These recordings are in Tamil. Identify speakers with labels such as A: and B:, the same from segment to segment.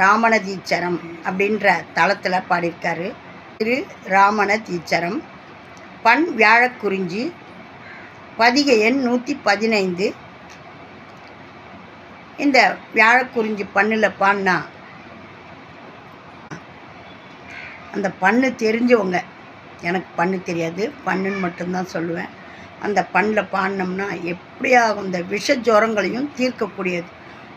A: ராமண தீச்சரம் அப்படின்ற தளத்தில் பாடியிருக்காரு. திரு ராமண தீச்சரம் பண் வியாழக்குறிஞ்சி. பதிகை எண் நூற்றி பதினைந்து இந்த வியாழக்குறிஞ்சி பண்ணில் பாடினா அந்த பண்ணு தெரிஞ்சவங்க எனக்கு பண்ணு தெரியாது பண்ணுன்னு மட்டும்தான் சொல்லுவேன். அந்த பண்ணில் பாடினோம்னா எப்படியாகும் இந்த விஷ ஜுரங்களையும் தீர்க்கக்கூடியது.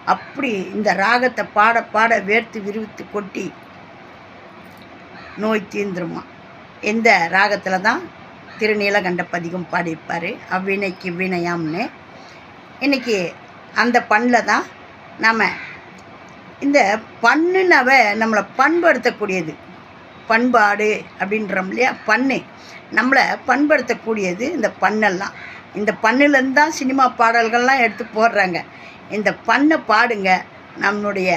A: அப்படி இந்த ராகத்தை பாட பாட வேர்த்து விரிவித்து கொட்டி நோய் தீந்துருமா? இந்த ராகத்தில் தான் திருநீலகண்ட பதிகம் பாடியிருப்பார்? அவ்வினைக்கு வினையாம்னு. இன்றைக்கி அந்த பண்ணில் தான் நாம் இந்த பண்ணுனவ நம்மளை பண்படுத்தக்கூடியது. பண்பாடு அப்படின்றோம் இல்லையா? பண்ணு. நம்மளை பண்படுத்தக்கூடியது இந்த பண்ணெல்லாம். இந்த பண்ணிலேருந்து தான் சினிமா பாடல்கள்லாம் எடுத்து போடுறாங்க. இந்த பண்ணை பாடுங்க. நம்மளுடைய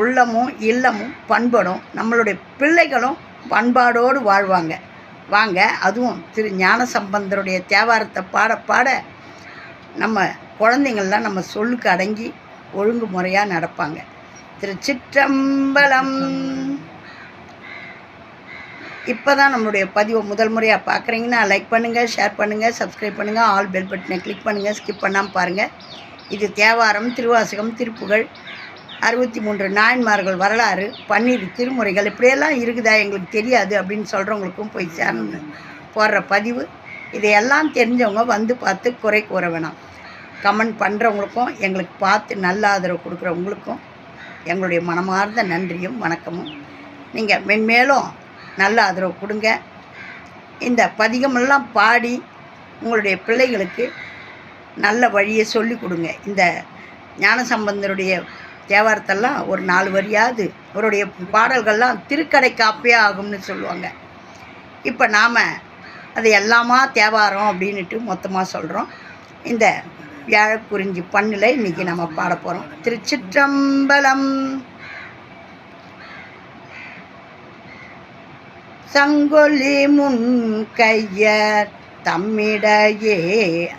A: உள்ளமும் இல்லமும் பண்படும். நம்மளுடைய பிள்ளைகளும் பண்பாடோடு வாழ்வாங்க. வாங்க அதுவும் திரு ஞான சம்பந்தருடைய தேவாரத்தை பாட பாட நம்ம குழந்தைங்கள்லாம் நம்ம சொல்லுக்கு அடங்கி ஒழுங்கு முறையாக நடப்பாங்க. திருச்சிற்றம்பலம் இப்போ தான் நம்மளுடைய பதிவை முதல் முறையாக பார்க்குறீங்கன்னா லைக் பண்ணுங்கள் ஷேர் பண்ணுங்கள் சப்ஸ்கிரைப் பண்ணுங்கள் ஆல் பெல் பட்டனை கிளிக் பண்ணுங்கள் ஸ்கிப் பண்ணாமல் பாருங்கள் இது தேவாரம் திருவாசகம் திருப்புகழ் அறுபத்தி மூன்று நாயன்மார்கள் வரலாறு பன்னீர் திருமுறைகள் இப்படியெல்லாம் இருக்குதா எங்களுக்கு தெரியாது அப்படின்னு சொல்கிறவங்களுக்கும் போய் சேரணும் போடுற பதிவு இதையெல்லாம் தெரிஞ்சவங்க வந்து பார்த்து குறை கூற வேணாம். கமெண்ட் பண்ணுறவங்களுக்கும் எங்களுக்கு பார்த்து நல்ல ஆதரவு கொடுக்குறவங்களுக்கும் எங்களுடைய மனமார்ந்த நன்றியும் வணக்கமும். நீங்கள் மென்மேலும் நல்ல ஆதரவு கொடுங்க. இந்த பதிகமெல்லாம் பாடி உங்களுடைய பிள்ளைகளுக்கு நல்ல வழியை சொல்லி கொடுங்க. இந்த ஞானசம்பந்தருடைய தேவாரத்தெல்லாம் ஒரு நாலு வரியாவது அவருடைய பாடல்கள்லாம் திருக்கடை காப்பே ஆகும்னு சொல்லுவாங்க. இப்போ நாம் அது எல்லாமா தேவாரம் அப்படின்ட்டு மொத்தமாக சொல்கிறோம் இந்த வியாழக்குறிஞ்சி பண்ணில் இன்றைக்கி நம்ம பாட போகிறோம் திருச்சிற்றம்பலம் சங்கொலி முன் கையர் தம்மிடையே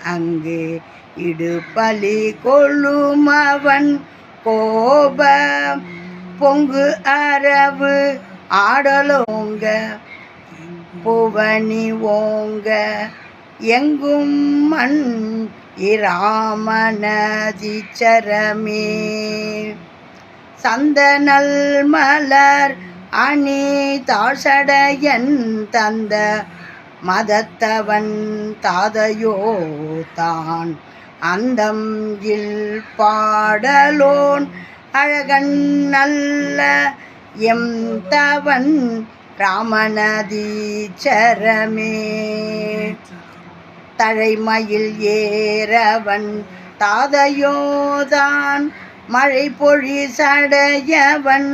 A: அங்கு இடுபலி கொள்ளுமவன் கோப பொங்கு அரவு ஆடலோங்க புவனி ஓங்க. எங்கும் மண் இராமனதிச்சரமே சந்தனல் மலர் அணி தாசடையன் தந்த மதத்தவன் தாதையோ தான். அந்தம் இல் பாடலோன் அழகன் நல்ல எம் தவன் ராமநதீச்சரமே தழைமயில் ஏறவன் தாதையோதான் மழை பொழி சடையவன்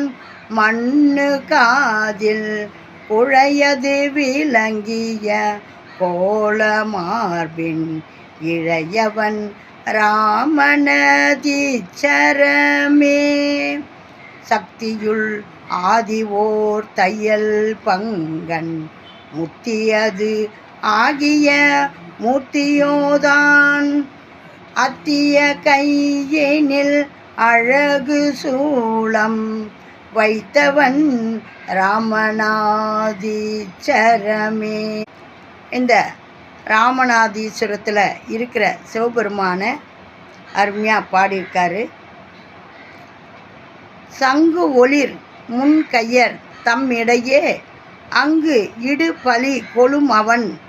A: மண்ணு காதில் உழையது விளங்கிய கோலமார்பின் இழையவன் ராமனதிச்சரமே சக்தியுள் ஆதிவோர் தையல் பங்கன் முத்தியது ஆகிய மூர்த்தியோதான். அத்திய கையினில் அழகு சூளம் வைத்தவன் ராமநாதீச்சரமே. இந்த ராமநாதீஸ்வரத்தில் இருக்கிற சிவபெருமான அருமையாக பாடியிருக்காரு. சங்கு ஒளிர் முன் கையர் தம்மிடையே அங்கு இடு பலி கொழும் அவன்.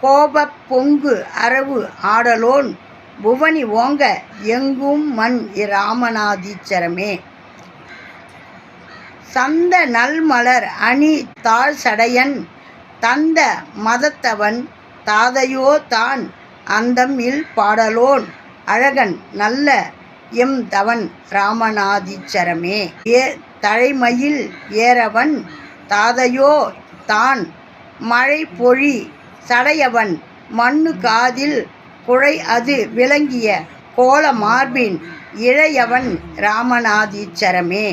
A: கோபப் பொங்கு அரவு ஆடலோன். புவனி ஓங்க எங்கும் மண் இராமநாதீச்சரமே. சந்த நல்மலர் அணி தாழ் சடையன் தந்த மதத்தவன் தாதையோ தான் அந்தம் இல் பாடலோன் அழகன் நல்ல எம் தவன் ராமநாதீச்சரமே ஏ தழைமையில் ஏறவன் தாதையோ தான் மழை பொழி சடையவன் மண்ணு காதில் குழை அது விளங்கிய கோல மார்பின் இளையவன் ராமநாதீச்சரமே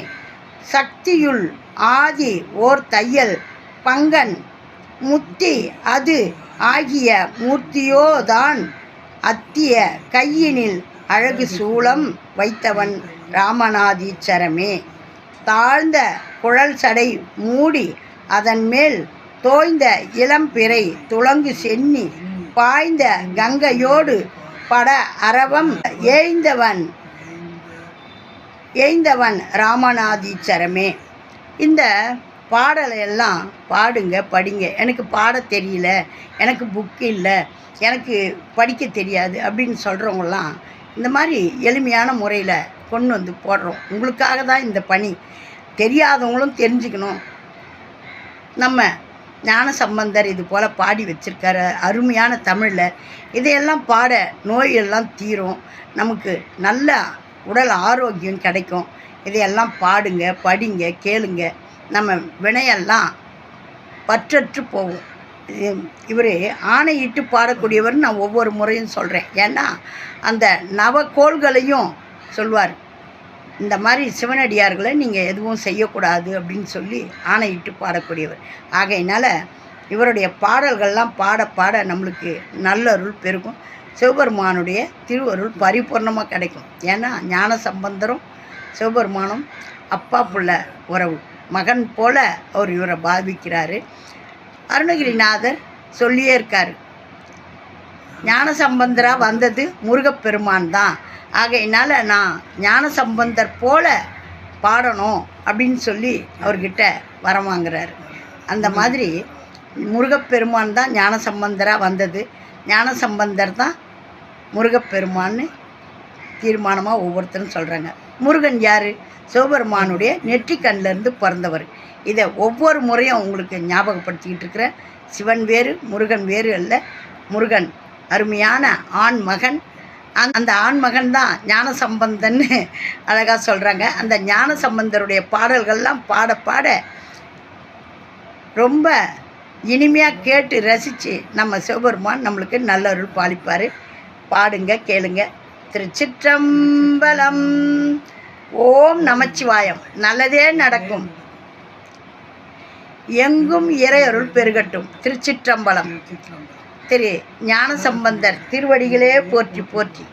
A: சக்தியுள் ஆதி ஓர் தையல் பங்கன். முத்தி அது ஆகிய மூர்த்தியோதான் அத்திய கையினில் அழகு சூலம் வைத்தவன் ராமநாதீச்சரமே. தாழ்ந்த குழல் சடை மூடி அதன் மேல் தோய்ந்த இளம்பிறை துளங்கு சென்னி பாய்ந்த கங்கையோடு பட அரவம் ஏய்ந்தவன் ஏய்ந்தவன் ராமநாதீச்சரமே. இந்த பாடலை எல்லாம் பாடுங்க படிங்க. எனக்கு பாட தெரியல எனக்கு புக்கு இல்லை எனக்கு படிக்க தெரியாது அப்படின்னு சொல்கிறவங்களாம் இந்த மாதிரி எளிமையான முறையில் கொண்டு வந்து போடுறோம். உங்களுக்காக தான் இந்த பணி. தெரியாதவங்களும் தெரிஞ்சுக்கணும். நம்ம ஞான சம்பந்தர் இது போல் பாடி வச்சுருக்காரு. அருமையான தமிழில். இதையெல்லாம் பாட நோயெல்லாம் தீரும். நமக்கு நல்ல உடல் ஆரோக்கியம் கிடைக்கும். இதையெல்லாம் பாடுங்க படிங்க கேளுங்க. நம்ம வினையெல்லாம் பற்றற்று போகும். இவர் ஆணையிட்டு பாடக்கூடியவர் நான் ஒவ்வொரு முறையும் சொல்கிறேன் ஏன்னா அந்த நவக்கோள்களையும் சொல்வார். இந்த மாதிரி சிவனடியார்களை நீங்கள் எதுவும் செய்யக்கூடாது அப்படின்னு சொல்லி ஆணையிட்டு பாடக்கூடியவர். ஆகையினால இவருடைய பாடல்கள்லாம் பாட பாட நம்மளுக்கு நல்லருள் பெருகும். சிவபெருமானுடைய திருவருள் பரிபூர்ணமாக கிடைக்கும். ஏன்னா ஞான சம்பந்தரும் சிவபெருமானும் அப்பா புள்ள உறவு மகன் போல அவர் இவரை பாவிக்கிறாரு. அருணகிரிநாதர் சொல்லியே இருக்கார். ஞான சம்பந்தராக வந்தது முருகப்பெருமான் தான். ஆகையினால் நான் ஞான சம்பந்தர் போல பாடணும் அப்படின்னு சொல்லி அவர்கிட்ட வரம் வாங்குறாரு. அந்த மாதிரி முருகப்பெருமான் தான் ஞான சம்பந்தராக வந்தது. ஞான சம்பந்தர் தான் முருகப்பெருமான்னு தீர்மானமாக ஒவ்வொருத்தரும் சொல்கிறாங்க முருகன் யார்? சிவபெருமானுடைய நெற்றிக்கண்ணிலேருந்து பிறந்தவர். இதை ஒவ்வொரு முறையும் உங்களுக்கு ஞாபகப்படுத்திக்கிட்டு இருக்கிறேன். சிவன் வேறு முருகன் வேறு அல்ல. முருகன் அருமையான ஆண் மகன். அந்த- அந்த ஆண் மகன் தான் ஞான சம்பந்தன்னு அழகாக சொல்கிறாங்க அந்த ஞான சம்பந்தருடைய பாடல்கள்லாம் பாட பாட ரொம்ப இனிமையாக கேட்டு ரசித்து நம்ம சிவபெருமான் நம்மளுக்கு நல்லருள் பாலிப்பார். பாடுங்க கேளுங்க. திருச்சிற்றம்பலம். ஓம் நமச்சிவாயம். நல்லதே நடக்கும். எங்கும் இறையருள் பெருகட்டும். திருச்சிற்றம்பலம். திரு ஞானசம்பந்தர் திருவடிகளே போற்றி போற்றி.